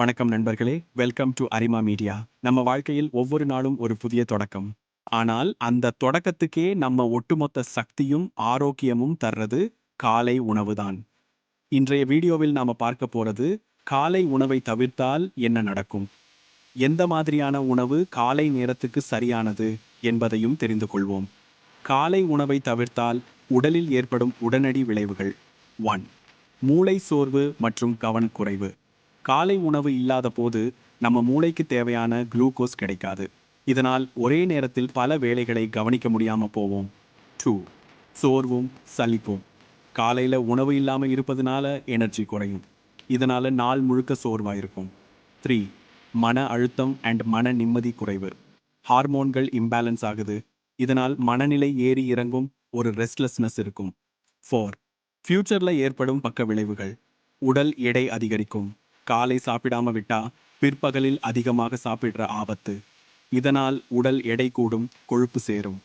வணக்கம் நண்பர்களே. Welcome to Arima media நம்ம வாழ்க்கையில் ஒவ்வொரு நாளும் ஒரு புதிய தொடக்கம். ஆனால் அந்த தொடக்கத்துக்கே நம்ம ஒட்டுமொத்த சக்தியும் ஆரோக்கியமும் தர்றது காலை உணவுதான். இன்றைய வீடியோவில் நாம் பார்க்க போகிறது காலை உணவை தவிர்த்தால் என்ன நடக்கும்? எந்த மாதிரியான உணவு காலை நேரத்துக்கு சரியானது என்பதையும் தெரிந்து கொள்வோம். காலை உணவை தவிர்த்தால் உடலில் ஏற்படும் உடனடி விளைவுகள் ஒன். மூளை சோர்வு மற்றும் கவனக்குறைவு. காலை உணவு இல்லாத போது நம்ம மூளைக்கு தேவையான குளுக்கோஸ் கிடைக்காது. இதனால் ஒரே நேரத்தில் பல வேலைகளை கவனிக்க முடியாமல் போவோம். டூ சோர்வும் சலிப்பும். காலையில் உணவு இல்லாமல் இருப்பதனால எனர்ஜி குறையும். இதனால் நாள் முழுக்க சோர்வாக இருக்கும் த்ரீ மன அழுத்தம் அண்ட் மன நிம்மதி குறைவு. ஹார்மோன்கள் இம்பேலன்ஸ் ஆகுது. இதனால் மனநிலை ஏறி இறங்கும் ஒரு ரெஸ்ட்லெஸ்னஸ் இருக்கும். ஃபோர் ஃப்யூச்சரில் ஏற்படும் பக்க விளைவுகள். உடல் எடை அதிகரிக்கும். காலை சாப்பிடாம விட்டா பிற்பகலில் அதிகமாக சாப்பிடுற ஆபத்து. இதனால் உடல் எடை கூடும் கொழுப்பு சேரும்.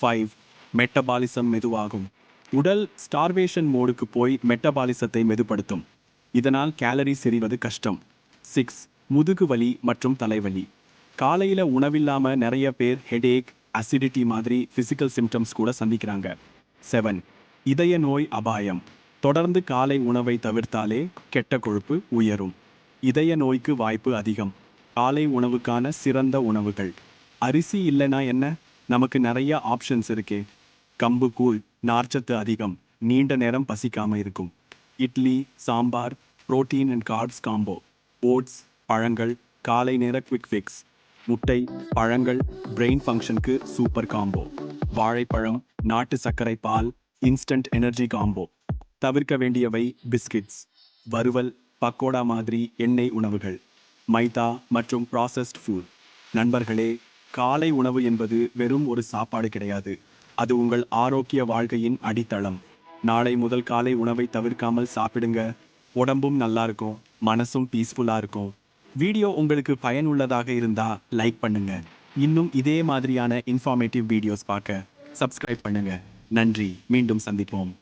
ஃபைவ் மெட்டபாலிசம் மெதுவாகும். உடல் ஸ்டார்வேஷன் மோடுக்கு போய் மெட்டபாலிசத்தை மெதுப்படுத்தும். இதனால் கேலரி செறிவது கஷ்டம். சிக்ஸ் முதுகு வலி மற்றும் தலைவலி. காலையில உணவில்லாம நிறைய பேர் ஹெடேக் அசிடிட்டி மாதிரி ஃபிசிக்கல் சிம்டம்ஸ் கூட சந்திக்கிறாங்க. செவன் இதய நோய் அபாயம். தொடர்ந்து காலை உணவை தவிர்த்தாலே கெட்ட கொழுப்பு உயரும். இதய நோய்க்கு வாய்ப்பு அதிகம். காலை உணவுக்கான சிறந்த உணவுகள். அரிசி இல்லைனா என்ன? நமக்கு நிறைய ஆப்ஷன்ஸ் இருக்கே. கம்பு கூழ் நார்ச்சத்து அதிகம். நீண்ட நேரம் பசிக்காம இருக்கும். Idli sambar protein and carbs combo oats பழங்கள் காலை நேர குவிக் ஃபிக்ஸ் முட்டை பழங்கள் பிரெயின் ஃபங்க்ஷனுக்கு சூப்பர் காம்போ வாழைப்பழம் நாட்டு சர்க்கரை பால் இன்ஸ்டன்ட் எனர்ஜி காம்போ தவிர்க்க வேண்டியவை பிஸ்கட்ஸ் வறுவல் பக்கோடா மாதிரி எண்ணெய் உணவுகள் மைதா மற்றும் ப்ராசஸ்ட் ஃபுட் நண்பர்களே காலை உணவு என்பது வெறும் ஒரு சாப்பாடு கிடையாது. அது உங்கள் ஆரோக்கிய வாழ்க்கையின் அடித்தளம். நாளை முதல் காலை உணவை தவிர்க்காமல் சாப்பிடுங்க. உடம்பும் நல்லா இருக்கும் மனசும் பீஸ்ஃபுல்லாக இருக்கும். வீடியோ உங்களுக்கு பயனுள்ளதாக இருந்தா லைக் பண்ணுங்க. இன்னும் இதே மாதிரியான இன்ஃபார்மேட்டிவ் வீடியோஸ் பார்க்க சப்ஸ்கிரைப் பண்ணுங்க. நன்றி மீண்டும் சந்திப்போம்.